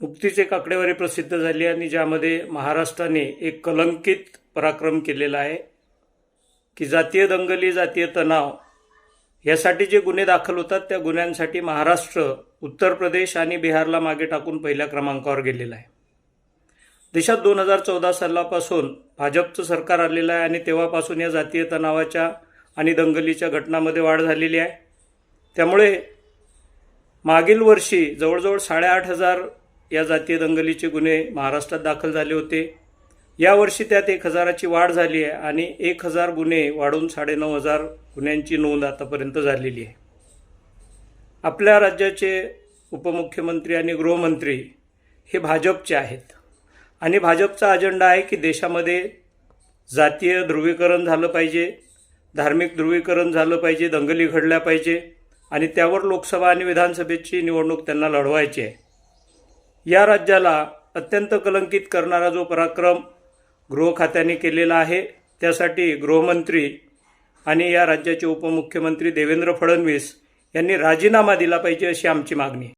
नुकतीच एक आकडेवारी प्रसिद्ध झाली आणि ज्यामध्ये महाराष्ट्राने एक कलंकित पराक्रम केलेला आहे की जातीय दंगली जातीय तणाव यासाठी जे गुन्हे दाखल होतात त्या गुन्ह्यांसाठी महाराष्ट्र उत्तर प्रदेश आणि बिहारला मागे टाकून पहिल्या क्रमांकावर गेलेला आहे. देशात दोन हजार चौदा सालापासून भाजपचं सरकार आलेलं आहे आणि तेव्हापासून या जातीय तणावाच्या आणि दंगलीच्या घटनामध्ये वाढ झालेली आहे. त्यामुळे मागील वर्षी जवळजवळ साडेआठ हजार या जातीय दंगलीचे गुन्हे महाराष्ट्रात दाखल झाले होते. यावर्षी त्यात एक हजाराची वाढ झाली आहे आणि एक हजार गुन्हे वाढून साडेनऊ हजार गुन्ह्यांची नोंद आतापर्यंत झालेली आहे. आपल्या राज्याचे उपमुख्यमंत्री आणि गृहमंत्री हे भाजपचे आहेत. आणि भाजपचा अजेंडा आहे की देशामध्ये जातीय ध्रुवीकरण झालं पाहिजे धार्मिक ध्रुवीकरण झालं पाहिजे दंगली घडल्या पाहिजे आणि त्यावर लोकसभा आणि विधानसभेची निवडणूक त्यांना लढवायची आहे. या राज्याला अत्यंत कलंकित करणारा जो पराक्रम गृह खात्याने केलेला आहे त्यासाठी गृहमंत्री आणि या राज्याचे उपमुख्यमंत्री देवेंद्र फडणवीस यांनी राजीनामा दिला पाहिजे अशी आमची मागणी